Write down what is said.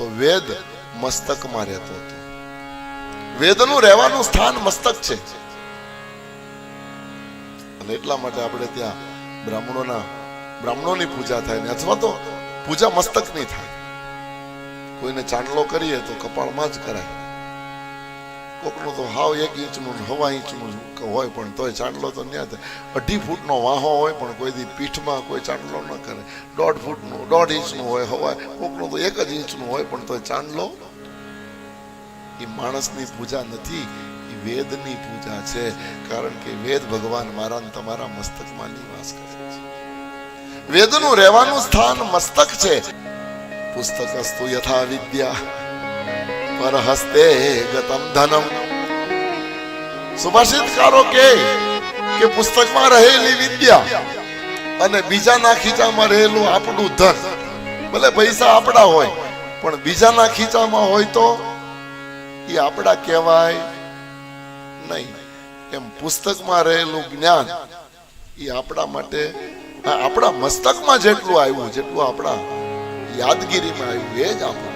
તો વેદ મસ્તકમાં રહેતો હતો. વેદનું રહેવાનું સ્થાન મસ્તક છે. અને એટલા માટે આપણે ત્યાં બ્રાહ્મણોના, બ્રાહ્મણોની પૂજા થાય ને અથવા તો પૂજા મસ્તકની થાય. કોઈને ચાંદલો કરીએ તો કપાળમાં જ કરાય. કોકનું તો હાવ એક ઇંચનું હવા ઇંચનું હોય પણ તોય ચાંદલો તો ન્યા અઢી ફૂટનો વાહો હોય પણ કોઈ દી પીઠમાં કોઈ ચાંદલો ન કરે. દોઢ ફૂટનું, દોઢ ઇંચનું હોય હવા કોકનો તો એક જ ઇંચનું હોય પણ તોય ચાંદલો. એ માણસની પૂજા નથી, એ વેદની પૂજા છે. કારણ કે વેદ ભગવાન મારા તમારા મસ્તકમાં નિવાસ કરે છે. વેદનું રહેવાનું સ્થાન મસ્તક છે. પુસ્તકસ્તુ યથા વિદ્યા. પર હસ્તે ગતમ ધનમ સુભાષિતકારો કે કે પુસ્તકમાં રહેલી વિદ્યા અને બીજાના ખીચામાં રહેલું આપણું ધન। ભલે પૈસા આપણા હોય, પણ બીજાના ખીચામાં હોય તો એ આપણા કહેવાય નહીં। એમ પુસ્તકમાં રહેલું જ્ઞાન એ આપણા માટે આપણા મસ્તકમાં જેટલું આવ્યું, જેટલું આપણા યાદગીરીમાં આવ્યું, એ જ આપણું